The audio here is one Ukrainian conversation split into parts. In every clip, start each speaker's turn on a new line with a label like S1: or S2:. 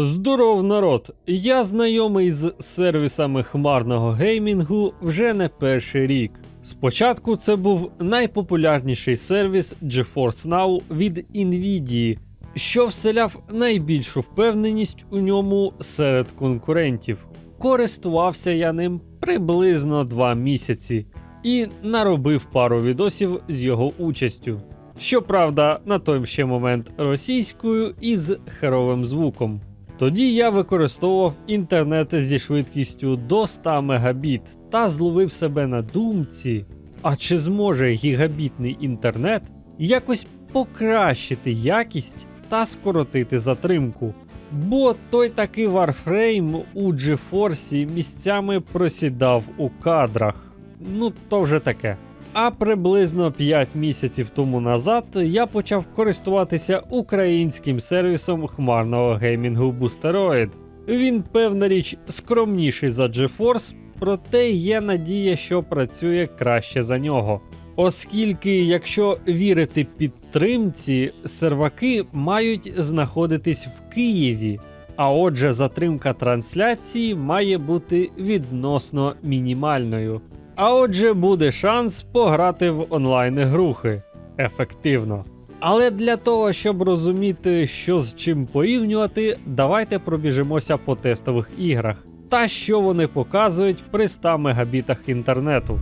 S1: Здоров, народ! Я знайомий з сервісами хмарного геймінгу вже не перший рік. Спочатку це був найпопулярніший сервіс GeForce Now від Nvidia, що вселяв найбільшу впевненість у ньому серед конкурентів. Користувався я ним приблизно 2 місяці і наробив пару відосів з його участю. Щоправда, на той ще момент російською і з херовим звуком. Тоді я використовував інтернет зі швидкістю до 100 мегабіт та зловив себе на думці. А чи зможе гігабітний інтернет якось покращити якість та скоротити затримку? Бо той такий Warframe у GeForce місцями просідав у кадрах. Ну, то вже таке. А приблизно 5 місяців тому назад я почав користуватися українським сервісом хмарного геймінгу Boosteroid. Він, певна річ, скромніший за GeForce, проте є надія, що працює краще за нього. Оскільки, якщо вірити підтримці, серваки мають знаходитись в Києві, а отже, затримка трансляції має бути відносно мінімальною. А отже, буде шанс пограти в онлайн ігрухи ефективно. Але для того, щоб розуміти, що з чим порівнювати, давайте пробіжимося по тестових іграх та що вони показують при 100 мегабітах інтернету.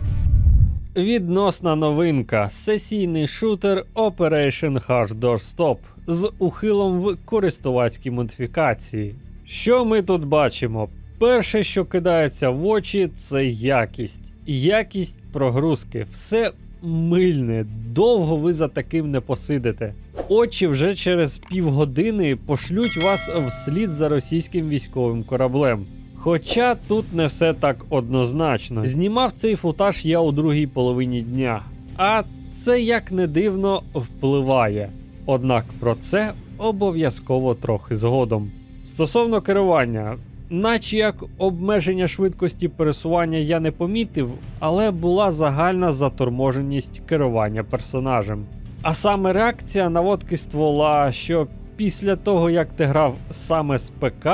S1: Відносна новинка сесійний шутер Operation Hush Door Stop з ухилом в користувацькій модифікації. Що ми тут бачимо? Перше, що кидається в очі, це якість. Якість прогрузки. Все мильне, довго ви за таким не посидите. Очі вже через півгодини пошлють вас вслід за російським військовим кораблем. Хоча тут не все так однозначно. Знімав цей футаж я у другій половині дня, а це як не дивно впливає. Однак про це обов'язково трохи згодом. Стосовно керування, наче як обмеження швидкості пересування я не помітив, але була загальна заторможеність керування персонажем. А саме реакція наводки ствола, що після того як ти грав саме з ПК,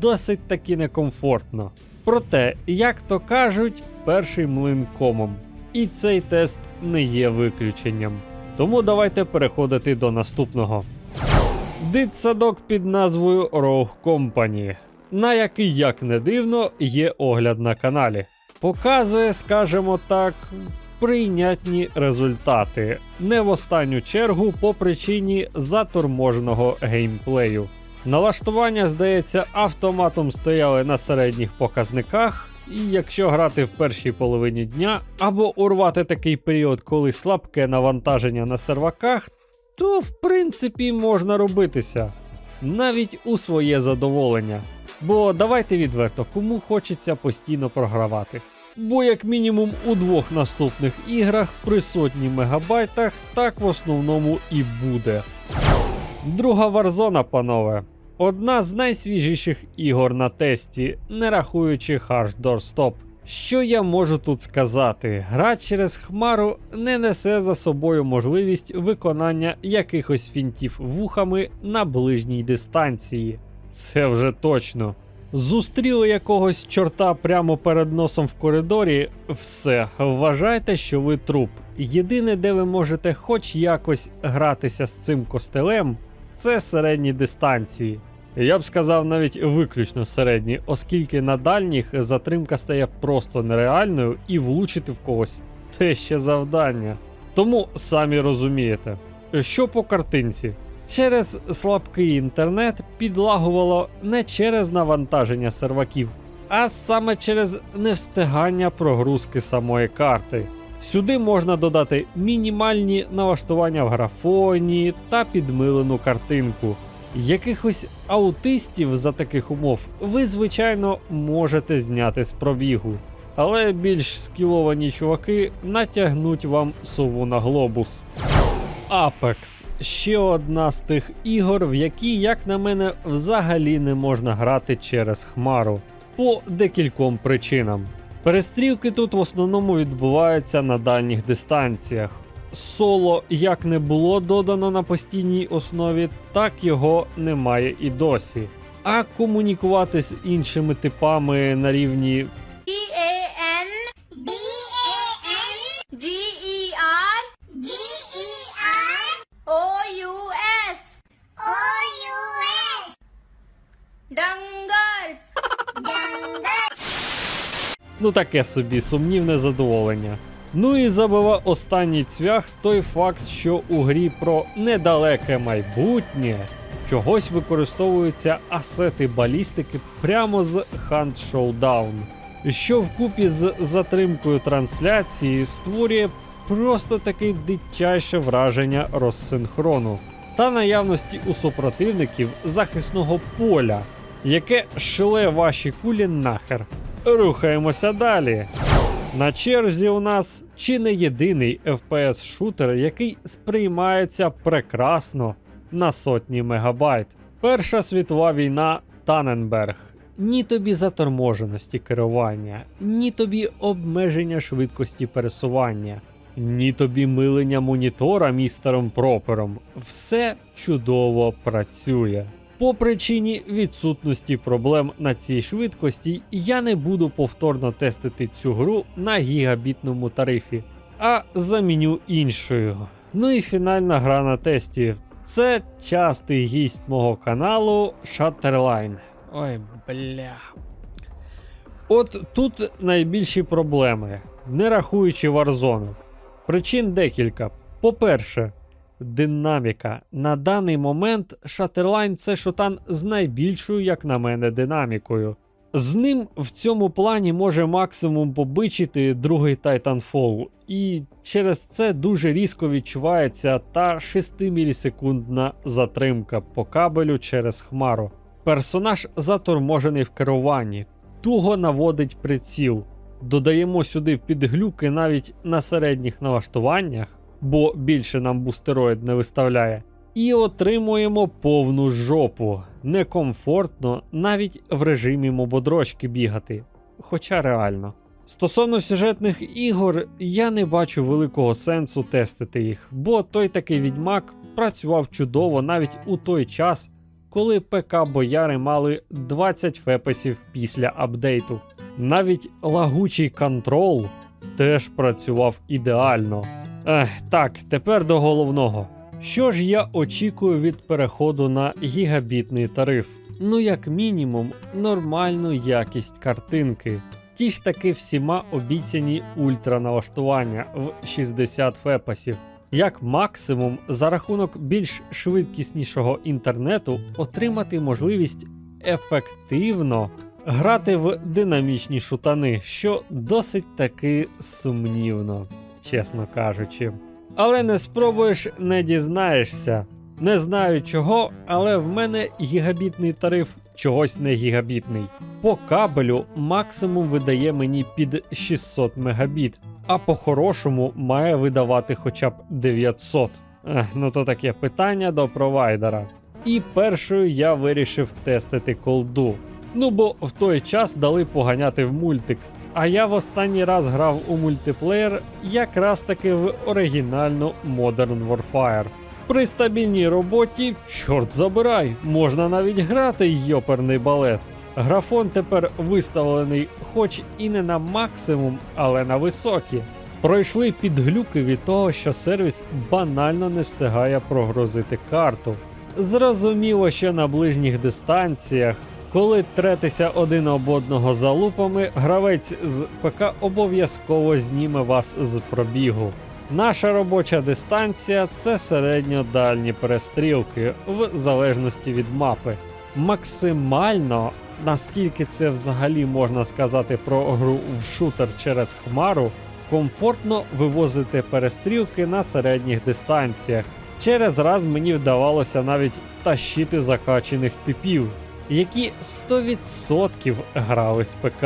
S1: досить таки некомфортно. Проте, як то кажуть, перший млин комом. І цей тест не є виключенням. Тому давайте переходити до наступного. Дитсадок під назвою Rogue Company, на який, як не дивно, є огляд на каналі. Показує, скажімо так, прийнятні результати, не в останню чергу по причині заторможеного геймплею. Налаштування, здається, автоматом стояли на середніх показниках, і якщо грати в першій половині дня або урвати такий період, коли слабке навантаження на серваках, то в принципі можна робитися навіть у своє задоволення. Бо давайте відверто, кому хочеться постійно програвати. Бо як мінімум у двох наступних іграх при сотні мегабайтах так в основному і буде. Друга варзона, панове. Одна з найсвіжіших ігор на тесті, не рахуючи Harsh Door Stop. Що я можу тут сказати? Гра через хмару не несе за собою можливість виконання якихось фінтів вухами на ближній дистанції. Це вже точно. Зустріли якогось чорта прямо перед носом в коридорі, все, вважайте, що ви труп. Єдине, де ви можете хоч якось гратися з цим костелем, це середні дистанції. Я б сказав навіть виключно середні, оскільки на дальніх затримка стає просто нереальною і влучити в когось те ще завдання. Тому самі розумієте, що по картинці. Через слабкий інтернет підлагувало не через навантаження серваків, а саме через невстигання прогрузки самої карти. Сюди можна додати мінімальні налаштування в графоні та підмилену картинку. Якихось аутистів за таких умов ви, звичайно, можете зняти з пробігу, але більш скіловані чуваки натягнуть вам сову на глобус. Apex ще одна з тих ігор, в які, як на мене, взагалі не можна грати через хмару по декільком причинам. Перестрілки тут в основному відбуваються на дальніх дистанціях. Соло як не було додано на постійній основі, так його немає і досі. а комунікувати з іншими типами на рівні Ну таке собі сумнівне задоволення. Ну і забива останній цвях той факт, що у грі про недалеке майбутнє чогось використовуються асети балістики прямо з Hunt Showdown, що вкупі з затримкою трансляції створює просто таке дитяче враження розсинхрону та наявності у супротивників захисного поля, яке шле ваші кулі нахер. Рухаємося далі. На черзі у нас чи не єдиний FPS-шутер, який сприймається прекрасно на сотні мегабайт. Перша світова війна Таненберг. Ні тобі заторможеності керування, ні тобі обмеження швидкості пересування, ні тобі милення монітора містером Пропером. Все чудово працює. По причині відсутності проблем на цій швидкості я не буду повторно тестити цю гру на гігабітному тарифі, а заміню іншою. Ну і фінальна гра на тесті. Це частий гість мого каналу Shutterline. Ой, бля. От тут найбільші проблеми, не рахуючи Warzone. Причин декілька. По-перше, динаміка. На даний момент Shutterline це шутан з найбільшою, як на мене, динамікою. З ним в цьому плані може максимум побичити другий Titanfall, і через це дуже різко відчувається та 6 мілісекундна затримка по кабелю через хмару. Персонаж заторможений в керуванні, туго наводить приціл. Додаємо сюди підглюки навіть на середніх налаштуваннях, бо більше нам бустероїд не виставляє. І отримуємо повну жопу. Некомфортно навіть в режимі мободрочки бігати. Хоча реально. Стосовно сюжетних ігор, я не бачу великого сенсу тестити їх, бо той такий відьмак працював чудово навіть у той час, коли ПК бояри мали 20 фепесів після апдейту. Навіть лагучий контрол теж працював ідеально. Ех, так, тепер до головного. Що ж я очікую від переходу на гігабітний тариф? Ну, як мінімум, нормальну якість картинки. Ті ж таки всіма обіцяні ультраналаштування в 60 фепасів. Як максимум, за рахунок більш швидкіснішого інтернету отримати можливість ефективно грати в динамічні шутани, що досить таки сумнівно, чесно кажучи. Але не спробуєш, не дізнаєшся. Не знаю чого, але в мене гігабітний тариф чогось не гігабітний. По кабелю максимум видає мені під 600 мегабіт, а по-хорошому має видавати хоча б 900. Ех, ну то таке питання до провайдера. І першою я вирішив тестити колду. Ну бо в той час дали поганяти в мультик. А я в останній раз грав у мультиплеєр якраз таки в оригінальну Modern Warfare. При стабільній роботі, чорт забирай, можна навіть грати йоперний балет. Графон тепер виставлений, хоч і не на максимум, але на високі. Пройшли підглюки від того, що сервіс банально не встигає прогрузити карту. Зрозуміло, що на ближніх дистанціях коли третеся один об одного залупами, гравець з ПК обов'язково зніме вас з пробігу. Наша робоча дистанція це середньодальні перестрілки, в залежності від мапи. Максимально, наскільки це взагалі можна сказати про гру в шутер через хмару, комфортно вивозити перестрілки на середніх дистанціях. Через раз мені вдавалося навіть тащити закачених типів які 100% грали з ПК.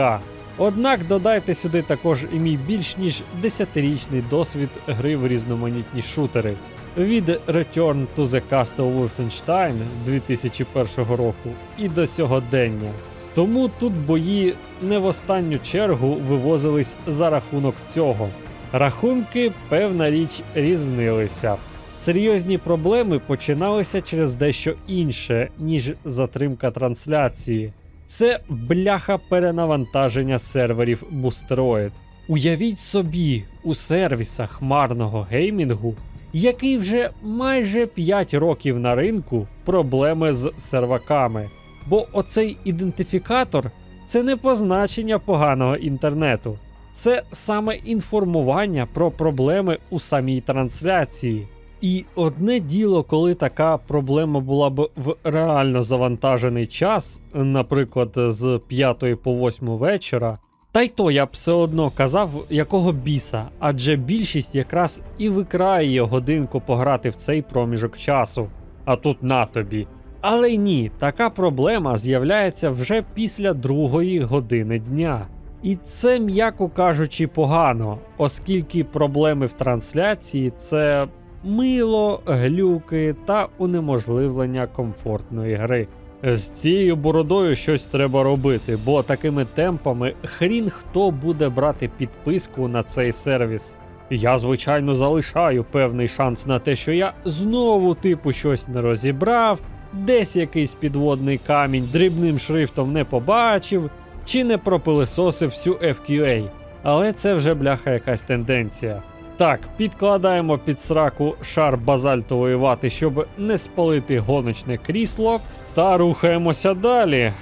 S1: Однак додайте сюди також і мій більш ніж 10-річний досвід гри в різноманітні шутери. Від Return to the Castle Wolfenstein 2001 року і до сьогодення. Тому тут бої не в останню чергу вивозились за рахунок цього. Рахунки, певна річ, різнилися. Серйозні проблеми починалися через дещо інше, ніж затримка трансляції. Це бляха перенавантаження серверів Boosteroid. Уявіть собі, у сервісах хмарного геймінгу, який вже майже 5 років на ринку, проблеми з серваками. Бо оцей ідентифікатор це не позначення поганого інтернету, це саме інформування про проблеми у самій трансляції. І одне діло, коли така проблема була б в реально завантажений час, наприклад, з 5 по 8 вечора. Та й то я б все одно казав, якого біса, адже більшість якраз і викрає годинку пограти в цей проміжок часу. А тут на тобі. Але ні, така проблема з'являється вже після другої години дня. І це, м'яко кажучи, погано, оскільки проблеми в трансляції це мило, глюки та унеможливлення комфортної гри. З цією бородою щось треба робити, бо такими темпами хрін хто буде брати підписку на цей сервіс. Я, звичайно, залишаю певний шанс на те, що я знову типу щось не розібрав, десь якийсь підводний камінь дрібним шрифтом не побачив, чи не пропилисосив всю FQA. Але це вже бляха якась тенденція. Так, підкладаємо під сраку шар базальтової вати, щоб не спалити гоночне крісло, та рухаємося далі.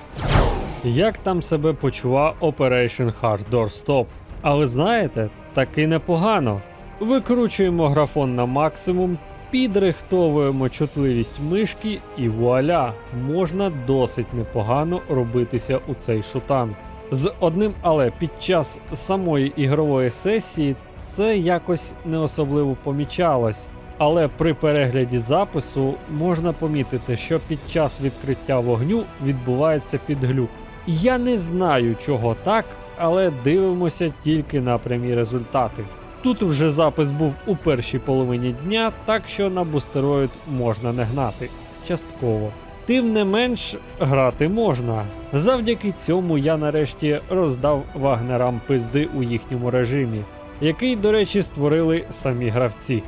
S1: Як там себе почував Operation Hard Door Stop? Але знаєте, таки непогано. Викручуємо графон на максимум, підрихтовуємо чутливість мишки і вуаля, можна досить непогано робитися у цей шутан. З одним але під час самої ігрової сесії це якось не особливо помічалось. Але при перегляді запису можна помітити, що під час відкриття вогню відбувається підглюк. Я не знаю, чого так, але дивимося тільки на прямі результати. Тут вже запис був у першій половині дня, так що на бустероїд можна не гнати частково. Тим не менш, грати можна. Завдяки цьому я нарешті роздав вагнерам пизди у їхньому режимі, який, до речі, створили самі гравці.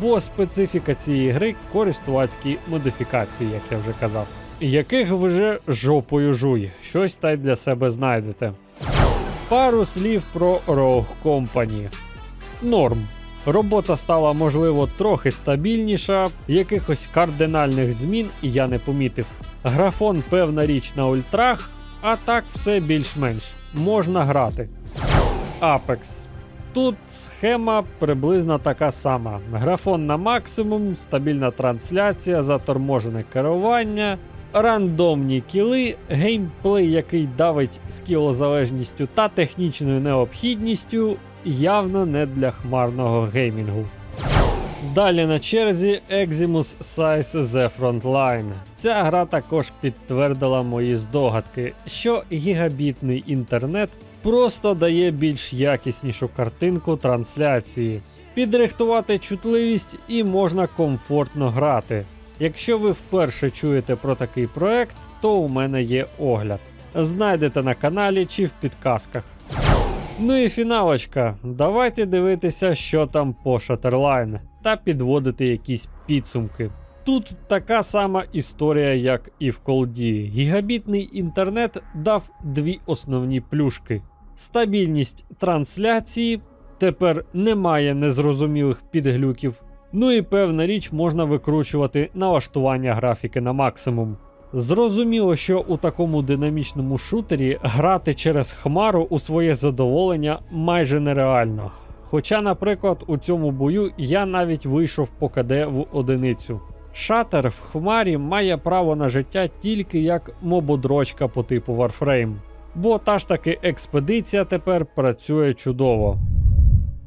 S1: Бо специфіка цієї гри користувацькі модифікації, як я вже казав, яких вже жопою жуй, щось та й для себе знайдете. Пару слів про Rogue Company. Норм. Робота стала, можливо, трохи стабільніша, якихось кардинальних змін я не помітив. Графон певна річ на ультрах, а так все більш-менш можна грати. Apex. Тут схема приблизно така сама: графон на максимум, стабільна трансляція, заторможене керування, рандомні кіли, геймплей, який давить скілозалежністю та технічною необхідністю, явно не для хмарного геймінгу. Далі на черзі Eximus Size The Frontline. Ця гра також підтвердила мої здогадки, що гігабітний інтернет просто дає більш якіснішу картинку трансляції. Підрихтувати чутливість і можна комфортно грати. Якщо ви вперше чуєте про такий проект, то у мене є огляд. Знайдете на каналі чи в підказках. Ну і фіналочка. Давайте дивитися, що там по Shutterline, та підводити якісь підсумки. Тут така сама історія, як і в колді. Гігабітний інтернет дав дві основні плюшки: стабільність трансляції, тепер немає незрозумілих підглюків. Ну і певна річ можна викручувати налаштування графіки на максимум. Зрозуміло, що у такому динамічному шутері грати через хмару у своє задоволення майже нереально. Хоча, наприклад, у цьому бою я навіть вийшов по КД в одиницю. Шатер в хмарі має право на життя тільки як мободрочка по типу Warframe. Бо та ж таки експедиція тепер працює чудово.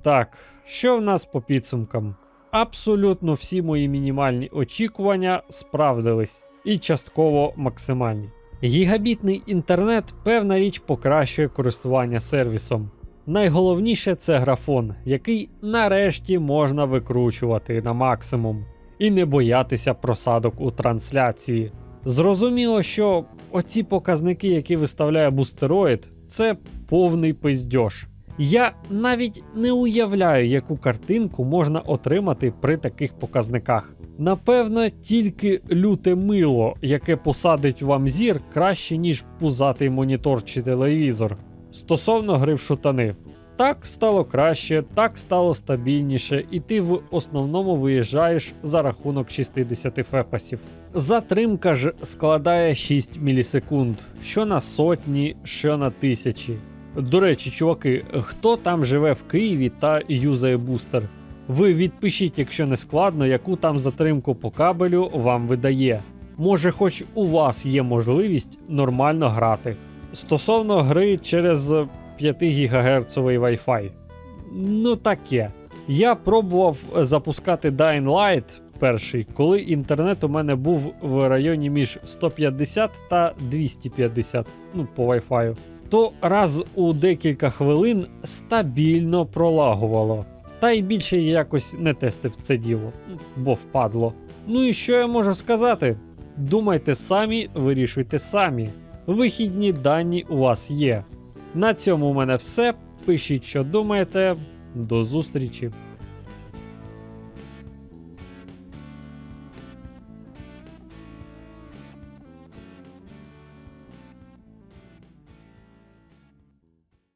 S1: Так, що в нас по підсумкам? Абсолютно всі мої мінімальні очікування справдились і частково максимальні. Гігабітний інтернет певна річ покращує користування сервісом. Найголовніше це графон, який нарешті можна викручувати на максимум і не боятися просадок у трансляції. Зрозуміло, що оці показники, які виставляє бустероїд, це повний пиздьош. Я навіть не уявляю, яку картинку можна отримати при таких показниках. Напевно, тільки люте мило, яке посадить вам зір краще, ніж пузатий монітор чи телевізор. Стосовно гри в шутани. Так стало краще, так стало стабільніше, і ти в основному виїжджаєш за рахунок 60 фепасів. Затримка ж складає 6 мілісекунд, що на сотні, що на тисячі. До речі, чуваки, хто там живе в Києві та юзає бустер? Ви відпишіть, якщо не складно, яку там затримку по кабелю вам видає. Може, хоч у вас є можливість нормально грати. Стосовно гри через 5 ГГц Wi-Fi. Ну таке. Я пробував запускати Dying Light перший, коли інтернет у мене був в районі між 150 та 250, ну по Wi-Fi. То раз у декілька хвилин стабільно пролагувало. Та й більше я якось не тестив це діло, бо впадло. Ну і що я можу сказати? Думайте самі, вирішуйте самі. Вихідні дані у вас є. На цьому у мене все. Пишіть, що думаєте. До зустрічі.